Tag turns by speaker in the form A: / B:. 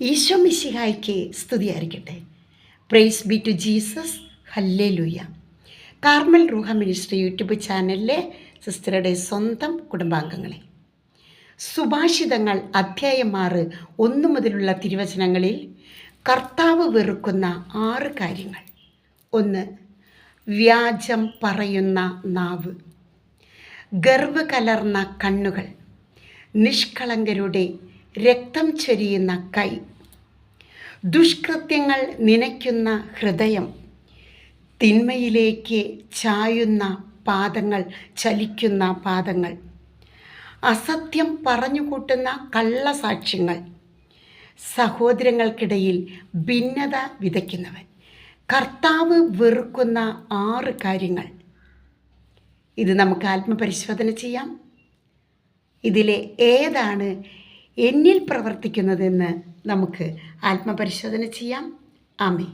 A: ഈശോ മിശിഹായ്ക്ക് സ്തുതിയായിരിക്കട്ടെ. Price B to Jesus ഹല്ലേ ലൂയ കാർമൽ റൂഹ മിനിസ്ട്രി യൂട്യൂബ് ചാനലിലെ സിസ്റ്ററുടെ സ്വന്തം കുടുംബാംഗങ്ങളെ. സുഭാഷിതങ്ങൾ അധ്യായം ആറ് ഒന്ന് മുതലുള്ള തിരുവചനങ്ങളിൽ കർത്താവ് വെറുക്കുന്ന ആറ് കാര്യങ്ങൾ. ഒന്ന് വ്യാജം പറയുന്ന നാവ്. ഗർവ് കലർന്ന കണ്ണുകൾ. നിഷ്കളങ്കരുടെ രക്തം ചൊരിയുന്ന കൈ. ദുഷ്കൃത്യങ്ങൾ നനയ്ക്കുന്ന ഹൃദയം. തിന്മയിലേക്ക് ചായുന്ന പാദങ്ങൾ ചലിക്കുന്ന പാദങ്ങൾ. അസത്യം പറഞ്ഞുകൂട്ടുന്ന കള്ളസാക്ഷ്യങ്ങൾ. സഹോദരങ്ങൾക്കിടയിൽ ഭിന്നത വിതയ്ക്കുന്നവൻ. കർത്താവ് വെറുക്കുന്ന ആറ് കാര്യങ്ങൾ. ഇത് നമുക്ക് ആത്മപരിശോധന ചെയ്യാം. ഇതിലെ ഏതാണ് എന്നിൽ പ്രവർത്തിക്കുന്നതെന്ന് നമുക്ക് ആത്മപരിശോധന ചെയ്യാം. ആമേ